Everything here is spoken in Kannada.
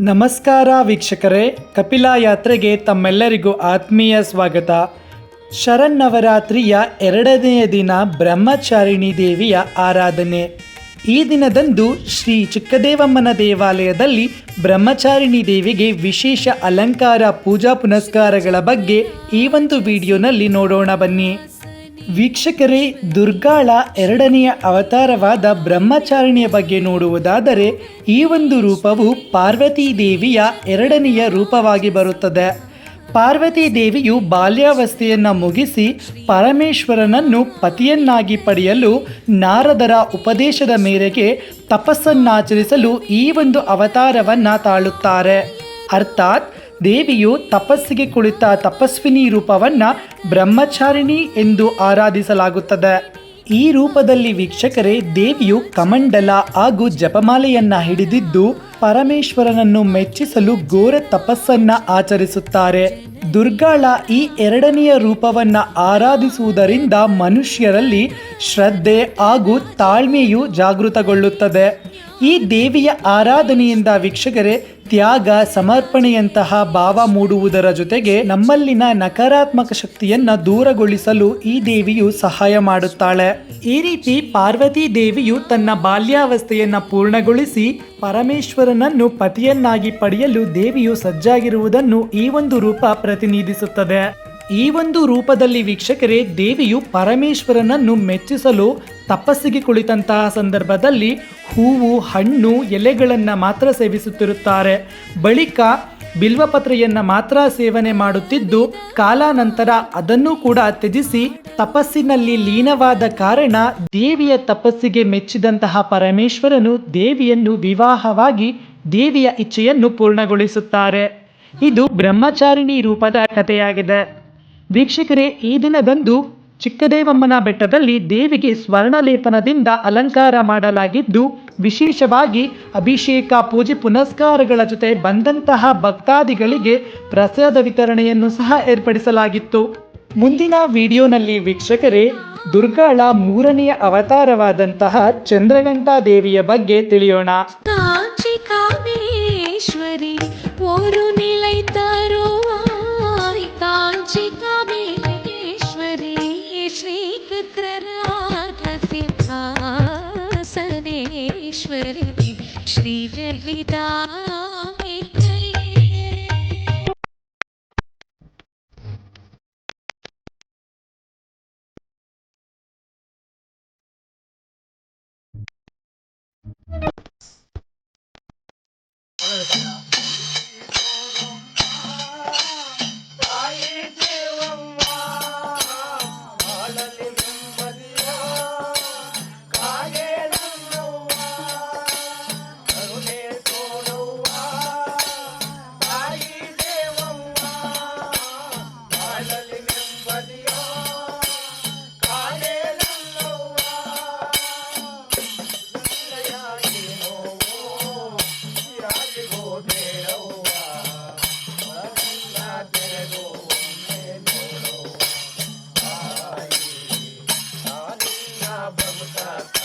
ನಮಸ್ಕಾರ ವೀಕ್ಷಕರೇ ಕಪಿಲಾ ಯಾತ್ರೆಗೆ ತಮ್ಮೆಲ್ಲರಿಗೂ ಆತ್ಮೀಯ ಸ್ವಾಗತ. ಶರನ್ನವರಾತ್ರಿಯ ಎರಡನೆಯ ದಿನ ಬ್ರಹ್ಮಚಾರಿಣಿ ದೇವಿಯ ಆರಾಧನೆ. ಈ ದಿನದಂದು ಶ್ರೀ ಚಿಕ್ಕದೇವಮ್ಮನ ದೇವಾಲಯದಲ್ಲಿ ಬ್ರಹ್ಮಚಾರಿಣಿ ದೇವಿಗೆ ವಿಶೇಷ ಅಲಂಕಾರ ಪೂಜಾ ಪುನಸ್ಕಾರಗಳ ಬಗ್ಗೆ ಈ ಒಂದು ವಿಡಿಯೋನಲ್ಲಿ ನೋಡೋಣ ಬನ್ನಿ. ವೀಕ್ಷಕರೇ, ದುರ್ಗಾಳ ಎರಡನೆಯ ಅವತಾರವಾದ ಬ್ರಹ್ಮಚಾರಿಣಿಯ ಬಗ್ಗೆ ನೋಡುವುದಾದರೆ, ಈ ಒಂದು ರೂಪವು ಪಾರ್ವತಿ ದೇವಿಯ ಎರಡನೆಯ ರೂಪವಾಗಿ ಬರುತ್ತದೆ. ಪಾರ್ವತಿ ದೇವಿಯು ಬಾಲ್ಯಾವಸ್ಥೆಯನ್ನು ಮುಗಿಸಿ ಪರಮೇಶ್ವರನನ್ನು ಪತಿಯನ್ನಾಗಿ ಪಡೆಯಲು ನಾರದರ ಉಪದೇಶದ ಮೇರೆಗೆ ತಪಸ್ಸನ್ನಾಚರಿಸಲು ಈ ಒಂದು ಅವತಾರವನ್ನು ತಾಳುತ್ತಾರೆ. ಅರ್ಥಾತ್ ದೇವಿಯು ತಪಸ್ಸಿಗೆ ಕುಳಿತ ತಪಸ್ವಿನಿ ರೂಪವನ್ನ ಬ್ರಹ್ಮಚಾರಿಣಿ ಎಂದು ಆರಾಧಿಸಲಾಗುತ್ತದೆ. ಈ ರೂಪದಲ್ಲಿ ವೀಕ್ಷಕರೇ, ದೇವಿಯು ಕಮಂಡಲ ಹಾಗೂ ಜಪಮಾಲೆಯನ್ನ ಹಿಡಿದಿದ್ದು ಪರಮೇಶ್ವರನನ್ನು ಮೆಚ್ಚಿಸಲು ಘೋರ ತಪಸ್ಸನ್ನ ಆಚರಿಸುತ್ತಾರೆ. ದುರ್ಗಾಳ ಈ ಎರಡನೆಯ ರೂಪವನ್ನ ಆರಾಧಿಸುವುದರಿಂದ ಮನುಷ್ಯರಲ್ಲಿ ಶ್ರದ್ಧೆ ಹಾಗೂ ತಾಳ್ಮೆಯು ಜಾಗೃತಗೊಳ್ಳುತ್ತದೆ. ಈ ದೇವಿಯ ಆರಾಧನೆಯಿಂದ ವೀಕ್ಷಕರೇ ತ್ಯಾಗ, ಸಮರ್ಪಣೆಯಂತಹ ಭಾವ ಮೂಡುವುದರ ಜೊತೆಗೆ ನಮ್ಮಲ್ಲಿನ ನಕಾರಾತ್ಮಕ ಶಕ್ತಿಯನ್ನ ದೂರಗೊಳಿಸಲು ಈ ದೇವಿಯು ಸಹಾಯ ಮಾಡುತ್ತಾಳೆ. ಈ ರೀತಿ ಪಾರ್ವತಿ ದೇವಿಯು ತನ್ನ ಬಾಲ್ಯಾವಸ್ಥೆಯನ್ನ ಪೂರ್ಣಗೊಳಿಸಿ ಪರಮೇಶ್ವರನನ್ನು ಪತಿಯನ್ನಾಗಿ ಪಡೆಯಲು ದೇವಿಯು ಸಜ್ಜಾಗಿರುವುದನ್ನು ಈ ಒಂದು ರೂಪ ಪ್ರತಿನಿಧಿಸುತ್ತದೆ. ಈ ಒಂದು ರೂಪದಲ್ಲಿ ವೀಕ್ಷಕರೇ, ದೇವಿಯು ಪರಮೇಶ್ವರನನ್ನು ಮೆಚ್ಚಿಸಲು ತಪಸ್ಸಿಗೆ ಕುಳಿತಂತಹ ಸಂದರ್ಭದಲ್ಲಿ ಹೂವು, ಹಣ್ಣು, ಎಲೆಗಳನ್ನು ಮಾತ್ರ ಸೇವಿಸುತ್ತಿರುತ್ತಾರೆ. ಬಳಿಕ ಬಿಲ್ವಪತ್ರೆಯನ್ನು ಮಾತ್ರ ಸೇವನೆ ಮಾಡುತ್ತಿದ್ದು ಕಾಲಾನಂತರ ಅದನ್ನು ಕೂಡ ತ್ಯಜಿಸಿ ತಪಸ್ಸಿನಲ್ಲಿ ಲೀನವಾದ ಕಾರಣ ದೇವಿಯ ತಪಸ್ಸಿಗೆ ಮೆಚ್ಚಿದಂತಹ ಪರಮೇಶ್ವರನು ದೇವಿಯನ್ನು ವಿವಾಹವಾಗಿ ದೇವಿಯ ಇಚ್ಛೆಯನ್ನು ಪೂರ್ಣಗೊಳಿಸುತ್ತಾರೆ. ಇದು ಬ್ರಹ್ಮಚಾರಿಣಿ ರೂಪದ ಕಥೆಯಾಗಿದೆ. ವೀಕ್ಷಕರೇ, ಈ ದಿನದಂದು ಚಿಕ್ಕದೇವಮ್ಮನ ಬೆಟ್ಟದಲ್ಲಿ ದೇವಿಗೆ ಸ್ವರ್ಣಲೇಪನದಿಂದ ಅಲಂಕಾರ ಮಾಡಲಾಗಿದ್ದು, ವಿಶೇಷವಾಗಿ ಅಭಿಷೇಕ, ಪೂಜೆ, ಪುನಸ್ಕಾರಗಳ ಜೊತೆ ಬಂದಂತಹ ಭಕ್ತಾದಿಗಳಿಗೆ ಪ್ರಸಾದ ವಿತರಣೆಯನ್ನು ಸಹ ಏರ್ಪಡಿಸಲಾಗಿತ್ತು. ಮುಂದಿನ ವಿಡಿಯೋನಲ್ಲಿ ವೀಕ್ಷಕರೇ, ದುರ್ಗಾಳ ಮೂರನೆಯ ಅವತಾರವಾದಂತಹ ಚಂದ್ರಗಂಟಾ ದೇವಿಯ ಬಗ್ಗೆ ತಿಳಿಯೋಣ. ईश्वरनि श्री ललिता my brother.